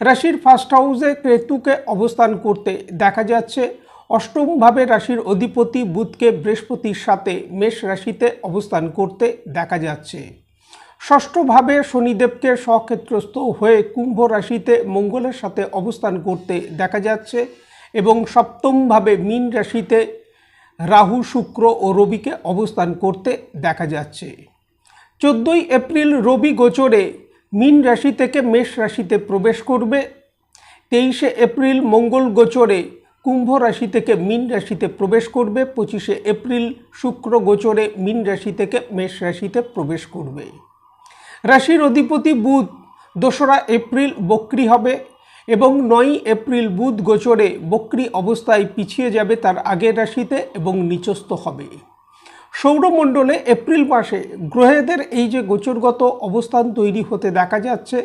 রাশির ফার্স্ট হাউসে কেতুকে অবস্থান করতে দেখা যাচ্ছে, অষ্টমভাবে রাশির অধিপতি বুধকে বৃহস্পতির সাথে মেষ রাশিতে অবস্থান করতে দেখা যাচ্ছে। ষষ্ঠভাবে শনিদেবকে স্বক্ষেত্রস্থ হয়ে কুম্ভ রাশিতে মঙ্গলের সাথে অবস্থান করতে দেখা যাচ্ছে এবং সপ্তমভাবে মীন রাশিতে রাহু, শুক্র ও রবিকে অবস্থান করতে দেখা যাচ্ছে। চোদ্দোই এপ্রিল রবি গোচরে মীন রাশি থেকে মেষ রাশিতে প্রবেশ করবে। তেইশে এপ্রিল মঙ্গল গোচরে কুম্ভ রাশি থেকে মীন রাশিতে প্রবেশ করবে। পঁচিশে এপ্রিল শুক্র গোচরে মীন রাশি থেকে মেষ রাশিতে প্রবেশ করবে। রাশির অধিপতি বুধ দোসরা এপ্রিল বক্রি হবে এবং নয় এপ্রিল বুধ গোচরে বক্রি অবস্থায় পিছিয়ে যাবে তার আগের রাশিতে এবং নিচস্থ হবে। সৌরমণ্ডলে এপ্রিল মাসে গ্রহেদের এই যে গোচরগত অবস্থান তৈরি হতে দেখা যাচ্ছে,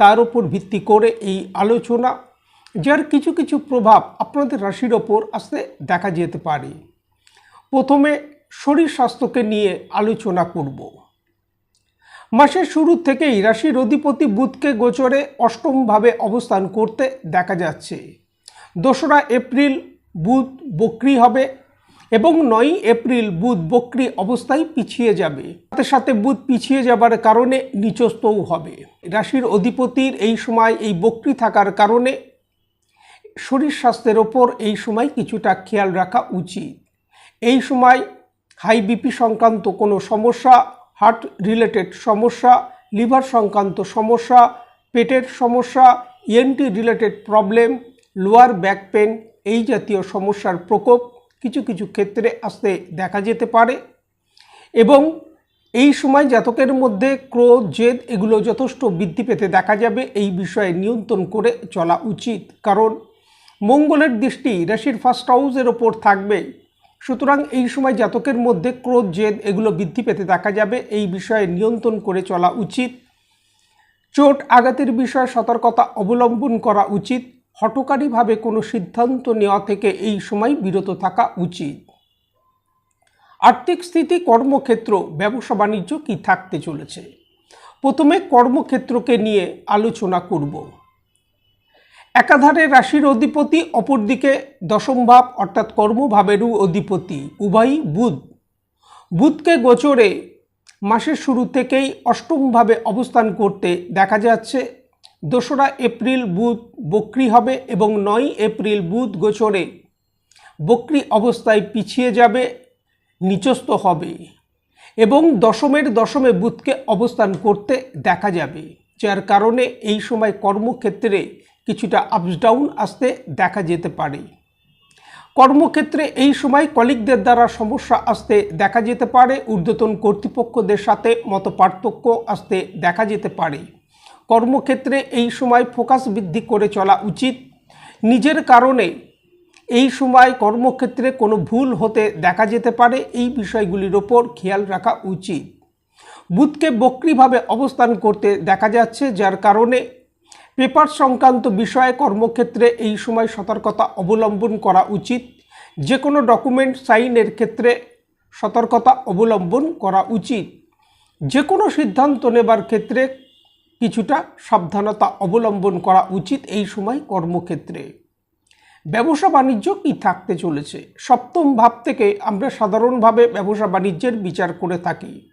তার উপর ভিত্তি করে এই আলোচনা, যার কিছু কিছু প্রভাব আপনাদের রাশির ওপর আসতে দেখা যেতে পারে। প্রথমে শরীর স্বাস্থ্যকে নিয়ে আলোচনা করব। মাসের শুরু থেকেই রাশির অধিপতি বুধকে গোচরে অষ্টমভাবে অবস্থান করতে দেখা যাচ্ছে। দোসরা এপ্রিল বুধ বক্রি হবে এবং নয় এপ্রিল বুধ বক্রি অবস্থায় পিছিয়ে যাবে। সাথে সাথে বুধ পিছিয়ে যাবার কারণে নিচস্তও হবে। রাশির অধিপতির এই সময় এই বক্রি থাকার কারণে শরীর স্বাস্থ্যের ওপর এই সময় কিছুটা খেয়াল রাখা উচিত। এই সময় হাই বিপি সংক্রান্ত কোনো সমস্যা, হার্ট রিলেটেড সমস্যা, লিভার সংক্রান্ত সমস্যা, পেটের সমস্যা ENT related problem, lower back pain এই জাতীয় সমস্যার প্রকোপ কিছু কিছু ক্ষেত্রে আসতে দেখা যেতে পারে। এবং এই সময় জাতকের মধ্যে ক্রোধ, জেদ এগুলো যথেষ্ট বৃদ্ধি পেতে দেখা যাবে। এই বিষয়ে নিয়ন্ত্রণ করে চলা উচিত। কারণ মঙ্গলের দৃষ্টি রাশির ফার্স্ট হাউসের ওপর থাকবে। সুতরাং এই সময় জাতকের মধ্যে ক্রোধ, জেদ এগুলো বৃদ্ধি পেতে দেখা যাবে। এই বিষয়ে নিয়ন্ত্রণ করে চলা উচিত। চোট, আঘাতের বিষয়ে সতর্কতা অবলম্বন করা উচিত। হটকারীভাবে কোনো সিদ্ধান্ত নেওয়া থেকে এই সময় বিরত থাকা উচিত। আর্থিক স্থিতি, কর্মক্ষেত্র, ব্যবসা বাণিজ্য কী থাকতে চলেছে? প্রথমে কর্মক্ষেত্রকে নিয়ে আলোচনা করব। একাধারে রাশির অধিপতি, অপরদিকে দশম ভাব অর্থাৎ কর্মভাবেরও অধিপতি, উভয়ই বুধ। বুধকে গোচরে মাসের শুরু থেকেই অষ্টমভাবে অবস্থান করতে দেখা যাচ্ছে দোসরা এপ্রিল বুধ বক্রি হবে এবং নয় এপ্রিল বুধ গোচরে। বক্রি অবস্থায় পিছিয়ে যাবে, নিচস্থ হবে এবং দশমের দশমে বুধকে অবস্থান করতে দেখা যাবে, যার কারণে এই সময় কর্মক্ষেত্রে কিছুটা আপস ডাউন আসতে দেখা যেতে পারে। কর্মক্ষেত্রে এই সময় কলিকদের দ্বারা সমস্যা আসতে দেখা যেতে পারে, ঊর্ধ্বতন কর্তৃপক্ষদের সাথে মত পার্থক্য আসতে দেখা যেতে পারে। কর্মক্ষেত্রে এই সময় ফোকাস বৃদ্ধি করে চলা উচিত। নিজের কারণে এই সময় কর্মক্ষেত্রে কোনো ভুল হতে দেখা যেতে পারে, এই বিষয়গুলির ওপর খেয়াল রাখা উচিত। বুধকে বক্রিভাবে অবস্থান করতে দেখা যাচ্ছে, যার কারণে পেপার সংক্রান্ত বিষয়ে কর্মক্ষেত্রে এই সময় সতর্কতা অবলম্বন করা উচিত। যে কোনো ডকুমেন্ট সাইনের ক্ষেত্রে সতর্কতা অবলম্বন করা উচিত। যে কোনো সিদ্ধান্ত নেবার ক্ষেত্রে কিছুটা সাবধানতা অবলম্বন করা উচিত এই সময় কর্মক্ষেত্রে। ব্যবসা বাণিজ্য কী থাকতে চলেছে? সপ্তম ভাব থেকে আমরা সাধারণভাবে ব্যবসা বাণিজ্যের বিচার করে থাকি।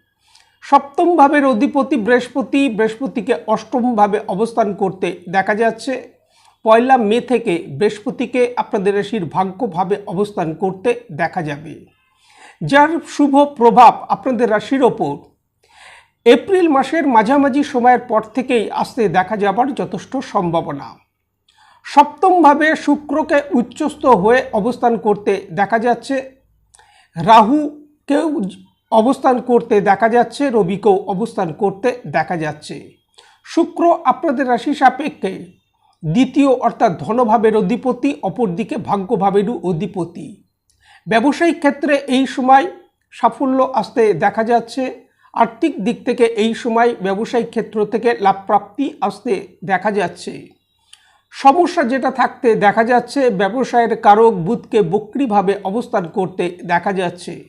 সপ্তম ভাবের অধিপতি বৃহস্পতি, বৃহস্পতিকে অষ্টমভাবে অবস্থান করতে দেখা যাচ্ছে, পয়লা মে থেকে বৃহস্পতিকে আপনাদের রাশির ভাগ্যভাবে অবস্থান করতে দেখা যাবে। যার শুভ প্রভাব আপনাদের রাশির ওপর এপ্রিল মাসের মাঝামাঝি সময়ের পর থেকেই আসতে দেখা যাবার যথেষ্ট সম্ভাবনা। সপ্তমভাবে শুক্রকে উচ্চস্থ হয়ে অবস্থান করতে দেখা যাচ্ছে, রাহুকেও অবস্থান করতে দেখা যাচ্ছে, রবিকেও অবস্থান করতে দেখা যাচ্ছে। শুক্র আপনাদের রাশি সাপেক্ষে দ্বিতীয় অর্থাৎ ধনভাবের অধিপতি, অপরদিকে ভাগ্যভাবেরও অধিপতি। ব্যবসায়িক ক্ষেত্রে এই সময় সাফল্য আসতে দেখা যাচ্ছে আর্থিক দিক থেকে এই সময় ব্যবসায়িক ক্ষেত্র থেকে লাভপ্রাপ্তি আসতে দেখা যাচ্ছে। সমস্যা যেটা থাকতে দেখা যাচ্ছে, ব্যবসায়ের কারক বুধকে বক্রিভাবে অবস্থান করতে দেখা যাচ্ছে।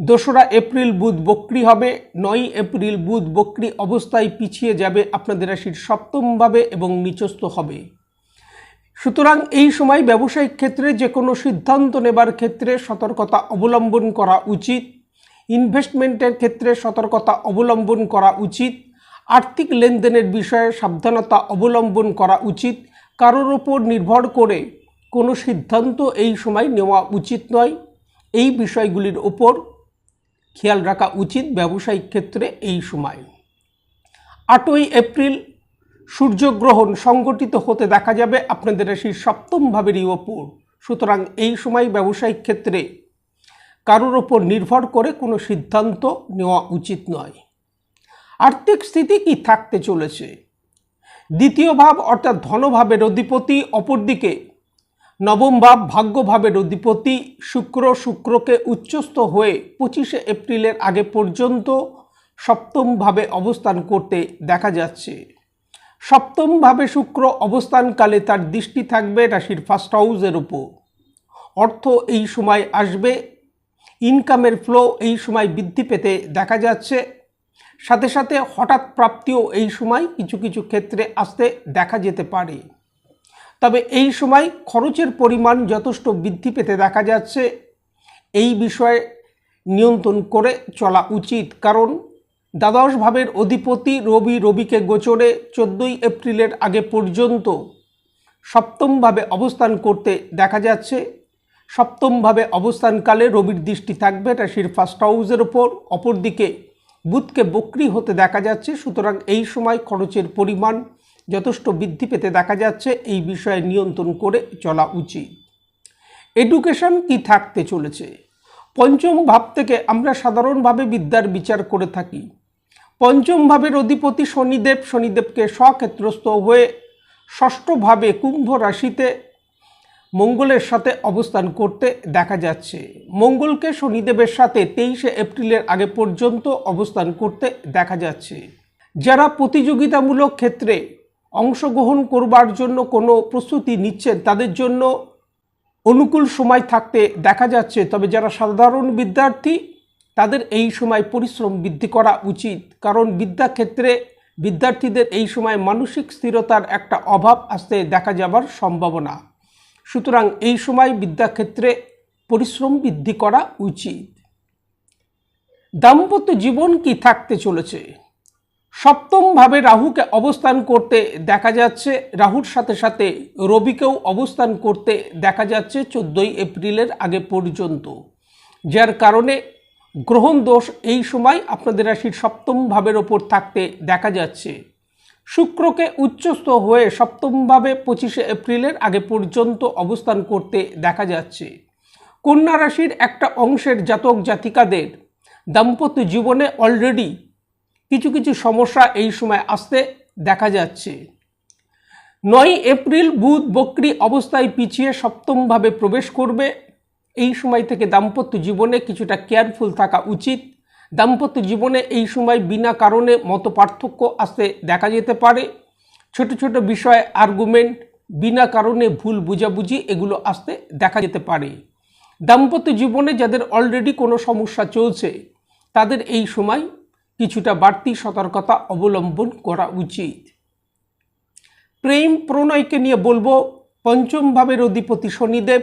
দোসরা এপ্রিল বুধ বক্রি হবে, নয় এপ্রিল বুধ বক্রি অবস্থায় পিছিয়ে যাবে আপনাদের রাশির সপ্তমভাবে এবং নিচস্থ হবে। সুতরাং এই সময় ব্যবসায়িক ক্ষেত্রে যে কোনো সিদ্ধান্ত নেবার ক্ষেত্রে সতর্কতা অবলম্বন করা উচিত। ইনভেস্টমেন্টের ক্ষেত্রে সতর্কতা অবলম্বন করা উচিত। আর্থিক লেনদেনের বিষয়ে সাবধানতা অবলম্বন করা উচিত। কারোর ওপর নির্ভর করে কোনো সিদ্ধান্ত এই সময় নেওয়া উচিত নয়। এই বিষয়গুলির ওপর খেয়াল রাখা উচিত ব্যবসায়িক ক্ষেত্রে এই সময়। আটই এপ্রিল সূর্যগ্রহণ সংগঠিত হতে দেখা যাবে। আপনাদের রাশির সপ্তম ভাবেরই ওপর। সুতরাং এই সময় ব্যবসায়িক ক্ষেত্রে কারোর ওপর নির্ভর করে কোনো সিদ্ধান্ত নেওয়া উচিত নয়। আর্থিক স্থিতি কি থাকতে চলেছে? দ্বিতীয় ভাব অর্থাৎ ধনভাবের অধিপতি, অপরদিকে নবম ভাব ভাগ্যভাবের অধিপতি, শুক্র শুক্রকে উচ্চস্থ হয়ে পঁচিশে এপ্রিলের আগে পর্যন্ত সপ্তমভাবে অবস্থান করতে দেখা যাচ্ছে। সপ্তমভাবে শুক্র অবস্থানকালে তার দৃষ্টি থাকবে রাশির ফার্স্ট হাউসের উপর। অর্থ এই সময় আসবে ইনকামের ফ্লো এই সময় বৃদ্ধি পেতে দেখা যাচ্ছে। সাথে সাথে হঠাৎ প্রাপ্তিও এই সময় কিছু কিছু ক্ষেত্রে আসতে দেখা যেতে পারে। তবে এই সময় খরচের পরিমাণ যথেষ্ট বৃদ্ধি পেতে দেখা যাচ্ছে। এই বিষয়ে নিয়ন্ত্রণ করে চলা উচিত। কারণ দ্বাদশ ভাবের অধিপতি রবি রবিকে গোচরে চোদ্দোই এপ্রিলের আগে পর্যন্ত সপ্তমভাবে অবস্থান করতে দেখা যাচ্ছে। সপ্তমভাবে অবস্থানকালে রবির দৃষ্টি থাকবে রাশির ফার্স্ট হাউসের ওপর অপরদিকে বুধকে বক্রি হতে দেখা যাচ্ছে, সুতরাং এই সময় খরচের পরিমাণ যথেষ্ট বৃদ্ধি পেতে দেখা যাচ্ছে, এই বিষয়ে নিয়ন্ত্রণ করে চলা উচিত। এডুকেশন কি থাকতে চলেছে? পঞ্চম ভাব থেকে আমরা সাধারণভাবে বিদ্যার বিচার করে থাকি। পঞ্চম ভাবের অধিপতি শনিদেব, শনিদেবকে স্বক্ষেত্রস্থ হয়ে ষষ্ঠভাবে কুম্ভ রাশিতে মঙ্গলের সাথে অবস্থান করতে দেখা যাচ্ছে। মঙ্গলকে শনিদেবের সাথে তেইশে এপ্রিলের আগে পর্যন্ত অবস্থান করতে দেখা যাচ্ছে। যারা প্রতিযোগিতামূলক ক্ষেত্রে অংশগ্রহণ করবার জন্য কোনো প্রস্তুতি নিচ্ছেন, তাদের জন্য অনুকূল সময় থাকতে দেখা যাচ্ছে। তবে যারা সাধারণ বিদ্যার্থী, তাদের এই সময় পরিশ্রম বৃদ্ধি করা উচিত। কারণ বিদ্যাক্ষেত্রে বিদ্যার্থীদের এই সময় মানসিক স্থিরতার একটা অভাব আসতে দেখা যাবার সম্ভাবনা। সুতরাং এই সময় বিদ্যাক্ষেত্রে পরিশ্রম বৃদ্ধি করা উচিত। দাম্পত্য জীবন কি থাকতে চলেছে? সপ্তমভাবে রাহুকে অবস্থান করতে দেখা যাচ্ছে, রাহুর সাথে সাথে রবিকেও অবস্থান করতে দেখা যাচ্ছে চোদ্দোই এপ্রিলের আগে পর্যন্ত। যার কারণে গ্রহণ দোষ এই সময় আপনাদের রাশির সপ্তম ভাবের ওপর থাকতে দেখা যাচ্ছে। শুক্রকে উচ্চস্থ হয়ে সপ্তমভাবে পঁচিশে এপ্রিলের আগে পর্যন্ত অবস্থান করতে দেখা যাচ্ছে। কন্যা রাশির একটা অংশের জাতক জাতিকাদের দাম্পত্য জীবনে অলরেডি কিছু কিছু সমস্যা এই সময় আসতে দেখা যাচ্ছে। নয় এপ্রিল বুধ বক্রি অবস্থায় পিছিয়ে সপ্তমভাবে প্রবেশ করবে। এই সময় থেকে দাম্পত্য জীবনে কিছুটা কেয়ারফুল থাকা উচিত। দাম্পত্য জীবনে এই সময় বিনা কারণে মত পার্থক্য আসতে দেখা যেতে পারে। ছোট ছোট বিষয়ে আর্গুমেন্ট বিনা কারণে ভুল বুঝাবুঝি এগুলো আসতে দেখা যেতে পারে। দাম্পত্য জীবনে যাদের অলরেডি কোনো সমস্যা চলছে, তাদের এই সময় কিছুটা বাড়তি সতর্কতা অবলম্বন করা উচিত। প্রেম প্রণয়কে নিয়ে বলব, পঞ্চম ভাবের অধিপতি শনিদেব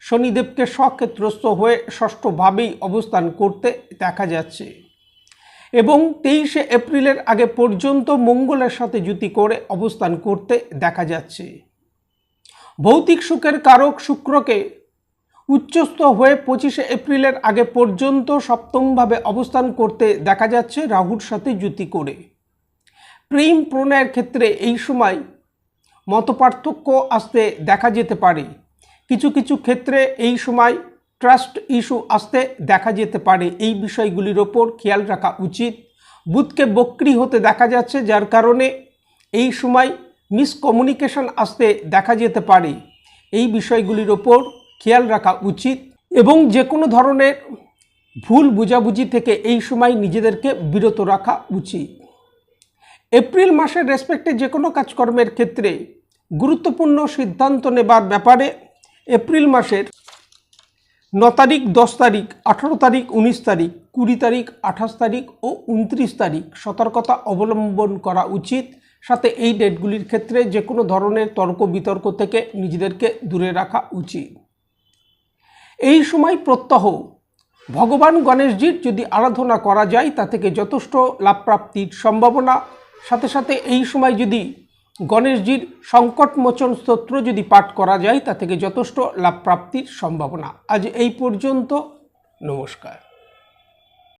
শনিদেবকে স্বক্ষেত্রস্থ হয়ে ষষ্ঠভাবেই অবস্থান করতে দেখা যাচ্ছে। এবং তেইশে এপ্রিলের আগে পর্যন্ত মঙ্গলের সাথে জুতি করে অবস্থান করতে দেখা যাচ্ছে। ভৌতিক সুখের কারক শুক্রকে উচ্চস্থ হয়ে পঁচিশে এপ্রিলের আগে পর্যন্ত সপ্তমভাবে অবস্থান করতে দেখা যাচ্ছে রাহুর সাথে জুতি করে। প্রেম প্রণয়ের ক্ষেত্রে এই সময় মতপার্থক্য আসতে দেখা যেতে পারে। কিছু কিছু ক্ষেত্রে এই সময় ট্রাস্ট ইস্যু আসতে দেখা যেতে পারে। এই বিষয়গুলির ওপর খেয়াল রাখা উচিত। বুধকে বক্রি হতে দেখা যাচ্ছে, যার কারণে এই সময় মিসকমিউনিকেশন আসতে দেখা যেতে পারে। এই বিষয়গুলির ওপর খেয়াল রাখা উচিত এবং যে কোনো ধরনের ভুল বুঝাবুঝি থেকে এই সময় নিজেদেরকে বিরত রাখা উচিত। এপ্রিল মাসের রেসপেক্টে যে কোনো কাজকর্মের ক্ষেত্রে গুরুত্বপূর্ণ সিদ্ধান্ত নেবার ব্যাপারে এপ্রিল মাসের ন তারিখ, দশ তারিখ, আঠারো তারিখ, উনিশ তারিখ, কুড়ি তারিখ, আঠাশ তারিখ ও উনত্রিশ তারিখ সতর্কতা অবলম্বন করা উচিত। সাথে এই ডেটগুলির ক্ষেত্রে যে কোনো ধরনের তর্ক বিতর্ক থেকে নিজেদেরকে দূরে রাখা উচিত। এই সময় প্রত্যহ ভগবান গণেশজির যদি আরাধনা করা যায়, তা থেকে যথেষ্ট লাভপ্রাপ্তির সম্ভাবনা। সাথে সাথে এই সময় যদি গণেশজির সংকটমোচন স্তোত্র যদি পাঠ করা যায়, তা থেকে যথেষ্ট লাভ প্রাপ্তির সম্ভাবনা। আজ এই পর্যন্ত, নমস্কার।